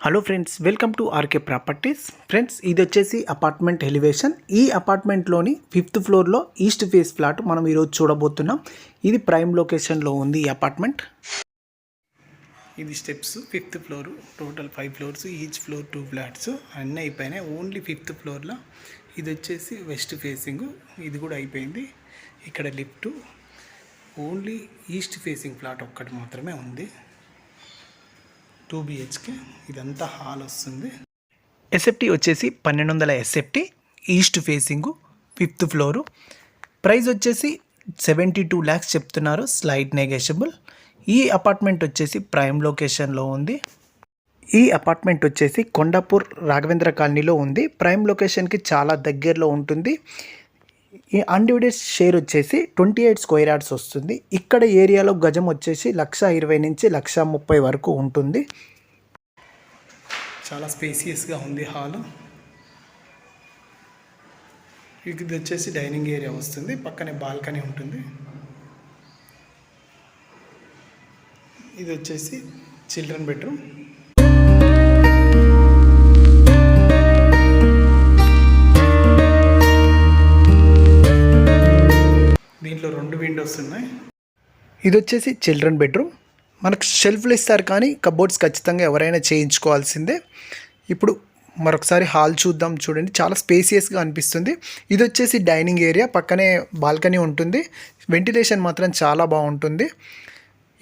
Hello friends welcome to RK properties friends ఇది వచ్చేసి apartment elevation ఈ అపార్ట్మెంట్లోని ఫిఫ్త్ ఫ్లోర్లో ఈస్ట్ ఫేస్ ఫ్లాట్ మనం ఈరోజు చూడబోతున్నాం. ఇది ప్రైమ్ లొకేషన్లో ఉంది ఈ అపార్ట్మెంట్ ఇది steps fifth floor total five floors each floor two flats అన్నీ అయిపోయినాయి. ఓన్లీ ఫిఫ్త్ ఫ్లోర్లో ఇది వచ్చేసి వెస్ట్ ఫేసింగ్ ఇది కూడా అయిపోయింది. ఇక్కడ lift only east facing flat ఒక్కటి మాత్రమే ఉంది. టూ బిహెచ్కే ఇదంతా హాల్ వస్తుంది. ఎస్ఎఫ్టీ వచ్చేసి పన్నెండు వందల SFT east facing fifth floor. Price వచ్చేసి సెవెంటీ టూ ల్యాక్స్ చెప్తున్నారు స్లైడ్ నెగెషబుల్ ఈ అపార్ట్మెంట్ వచ్చేసి ప్రైమ్ లొకేషన్లో ఉంది. ఈ అపార్ట్మెంట్ వచ్చేసి కొండాపూర్ రాఘవేంద్ర కాలనీలో ఉంది. ప్రైమ్ లొకేషన్కి చాలా దగ్గరలో ఉంటుంది. ఈ అన్డివిడెడ్ షేర్ వచ్చేసి ట్వంటీ ఎయిట్ స్క్వేర్ యార్డ్స్ వస్తుంది. ఇక్కడ ఏరియాలో గజం వచ్చేసి లక్ష ఇరవై నుంచి లక్ష ముప్పై వరకు ఉంటుంది. చాలా స్పేసియస్గా ఉంది హాల్ ఇది వచ్చేసి డైనింగ్ ఏరియా వస్తుంది. పక్కనే బాల్కనీ ఉంటుంది. ఇది వచ్చేసి చిల్డ్రన్ బెడ్రూమ్ కబోర్డ్స్ ఉన్నాయి. ఇది వచ్చేసి చిల్డ్రన్ బెడ్రూమ్. మనకు షెల్ఫ్లు ఇస్తారు కానీ కబోర్డ్స్ ఖచ్చితంగా ఎవరైనా చేయించుకోవాల్సిందే. ఇప్పుడు మరొకసారి హాల్ చూద్దాం చూడండి. చాలా స్పేసియస్గా అనిపిస్తుంది. ఇది వచ్చేసి డైనింగ్ ఏరియా. పక్కనే బాల్కనీ ఉంటుంది. వెంటిలేషన్ మాత్రం చాలా బాగుంటుంది.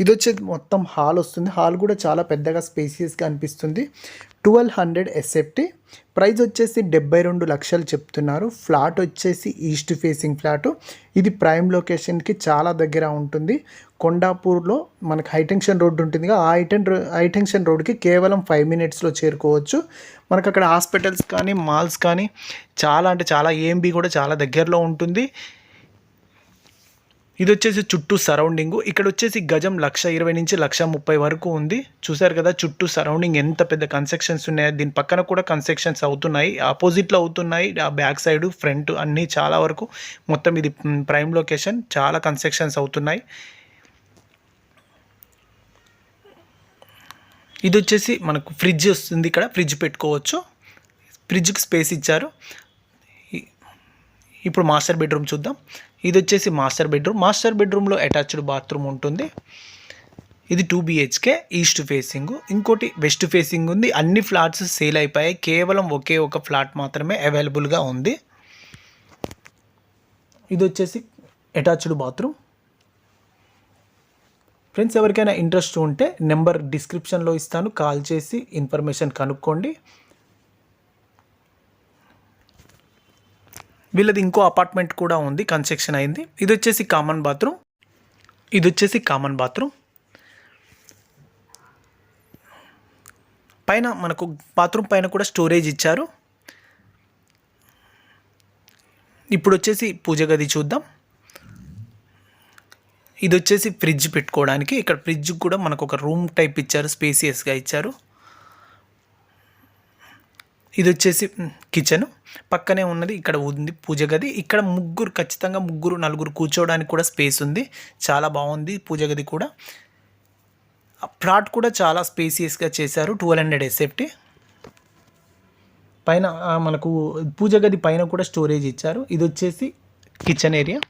ఇది వచ్చేది మొత్తం హాల్ వస్తుంది. హాల్ కూడా చాలా పెద్దగా స్పేసియస్గా అనిపిస్తుంది. ట్వెల్వ్ హండ్రెడ్ ఎస్ఎఫ్టీ ప్రైస్ వచ్చేసి డెబ్బై రెండు లక్షలు చెప్తున్నారు. ఫ్లాట్ వచ్చేసి ఈస్ట్ ఫేసింగ్ ఫ్లాట్. ఇది ప్రైమ్ లొకేషన్కి చాలా దగ్గర ఉంటుంది. కొండాపూర్లో మనకి హైటెన్షన్ రోడ్డు ఉంటుంది. ఆ హైటెన్ హైటెన్షన్ రోడ్కి కేవలం ఫైవ్ మినిట్స్లో చేరుకోవచ్చు. మనకు అక్కడ హాస్పిటల్స్ కానీ మాల్స్ కానీ చాలా అంటే చాలా ఏఎంబి కూడా చాలా దగ్గరలో ఉంటుంది. ఇది వచ్చేసి చుట్టూ సరౌండింగ్. ఇక్కడ వచ్చేసి గజం లక్ష ఇరవై నుంచి లక్ష ముప్పై వరకు ఉంది. చూసారు కదా చుట్టూ సరౌండింగ్ ఎంత పెద్ద కన్స్ట్రక్షన్స్ ఉన్నాయో. దీని పక్కన కూడా కన్స్ట్రక్షన్స్ అవుతున్నాయి. ఆపోజిట్లో అవుతున్నాయి. ఆ బ్యాక్ సైడ్ ఫ్రంట్ అన్నీ చాలా వరకు మొత్తం ఇది ప్రైమ్ లొకేషన్ చాలా కన్స్ట్రక్షన్స్ అవుతున్నాయి. ఇది వచ్చేసి మనకు ఫ్రిడ్జ్ వస్తుంది ఇక్కడ. ఫ్రిడ్జ్ పెట్టుకోవచ్చు. ఫ్రిడ్జ్కి స్పేస్ ఇచ్చారు. ఇప్పుడు మాస్టర్ బెడ్రూమ్ చూద్దాం. ఇది వచ్చేసి మాస్టర్ బెడ్రూమ్. మాస్టర్ బెడ్రూమ్లో అటాచ్డ్ బాత్రూమ్ ఉంటుంది. ఇది టూ బిహెచ్కే ఈస్ట్ ఫేసింగ్. ఇంకోటి వెస్ట్ ఫేసింగ్ ఉంది. అన్ని ఫ్లాట్స్ సేల్ అయిపోయాయి. కేవలం ఒకే ఒక ఫ్లాట్ మాత్రమే అవైలబుల్గా ఉంది. ఇది వచ్చేసి అటాచ్డ్ బాత్రూమ్. ఫ్రెండ్స్ ఎవరికైనా ఇంట్రెస్ట్ ఉంటే నెంబర్ డిస్క్రిప్షన్లో ఇస్తాను. కాల్ చేసి ఇన్ఫర్మేషన్ కనుక్కోండి. వీళ్ళది ఇంకో అపార్ట్మెంట్ కూడా ఉంది కన్స్ట్రక్షన్ అయింది. ఇది వచ్చేసి కామన్ బాత్రూమ్ ఇది వచ్చేసి కామన్ బాత్రూమ్ పైన మనకు బాత్రూమ్ పైన కూడా స్టోరేజ్ ఇచ్చారు. ఇప్పుడు వచ్చేసి పూజ గది చూద్దాం. ఇది వచ్చేసి ఫ్రిడ్జ్ పెట్టుకోవడానికి. ఇక్కడ ఫ్రిడ్జ్ కూడా మనకు ఒక రూమ్ టైప్ ఇచ్చారు స్పేసియస్గా ఇచ్చారు. ఇది వచ్చేసి కిచెన్ పక్కనే ఉన్నది ఇక్కడ ఉంది పూజ గది. ఇక్కడ ముగ్గురు ఖచ్చితంగా ముగ్గురు నలుగురు కూర్చోవడానికి కూడా స్పేస్ ఉంది. చాలా బాగుంది పూజ గది కూడా. ప్లాట్ కూడా చాలా స్పేసియస్గా చేశారు. Twelve hundred SFT. పైన మనకు పూజ గది పైన కూడా స్టోరేజ్ ఇచ్చారు. ఇది వచ్చేసి కిచెన్ ఏరియా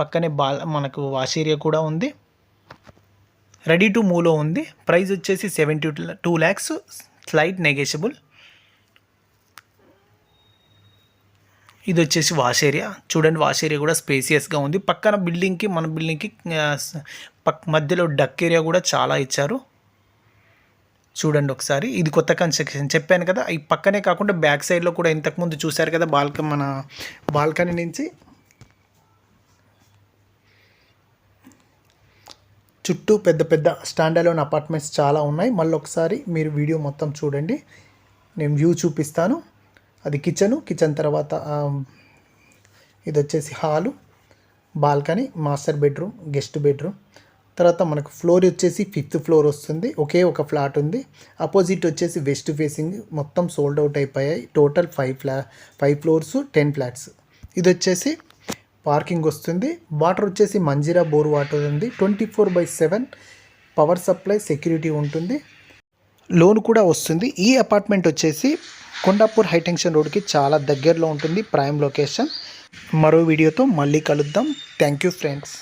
పక్కనే బాల్ మనకు వాష్ ఏరియా కూడా ఉంది. రెడీ టు మూలో ఉంది. ప్రైస్ వచ్చేసి seventy two lakhs slight negotiable ఇది వచ్చేసి వాష్ ఏరియా చూడండి వాష్ ఏరియా కూడా స్పేసియస్గా ఉంది. పక్కన బిల్డింగ్కి మన బిల్డింగ్కి పక్ మధ్యలో డక్ ఏరియా కూడా చాలా ఇచ్చారు. చూడండి ఒకసారి. ఇది కొత్త కన్స్ట్రక్షన్. చెప్పాను కదా ఈ పక్కనే కాకుండా బ్యాక్ సైడ్లో కూడా ఇంతకుముందు చూశారు కదా బాల్క మన బాల్కనీ నుంచి. చుట్టూ పెద్ద పెద్ద స్టాండర్లోని అపార్ట్మెంట్స్ చాలా ఉన్నాయి. మళ్ళీ ఒకసారి మీరు వీడియో మొత్తం చూడండి. నేను వ్యూ చూపిస్తాను. అది కిచెను కిచెన్ తర్వాత ఇది వచ్చేసి hall balcony master bedroom guest bedroom. తర్వాత మనకు ఫ్లోర్ వచ్చేసి ఫిఫ్త్ ఫ్లోర్ వస్తుంది. ఒకే ఒక ఫ్లాట్ ఉంది. అపోజిట్ వచ్చేసి వెస్ట్ ఫేసింగ్. మొత్తం సోల్డ్ అవుట్ అయిపోయాయి. టోటల్ ఫైవ్ ఫ్లా ఫైవ్ ఫ్లోర్స్ టెన్ ఫ్లాట్స్. ఇది వచ్చేసి పార్కింగ్ వస్తుంది. వాటర్ వచ్చేసి మంజీరా బోర్ వాటర్ ఉంది. Twenty four by seven power supply security ఉంటుంది. లోన్ కూడా వస్తుంది. ఈ అపార్ట్మెంట్ వచ్చేసి కొండాపూర్ హైటెన్షన్ రోడ్కి చాలా దగ్గరలో ఉంటుంది ప్రైమ్ లొకేషన్ మరో వీడియోతో మళ్ళీ కలుద్దాం. Thank you friends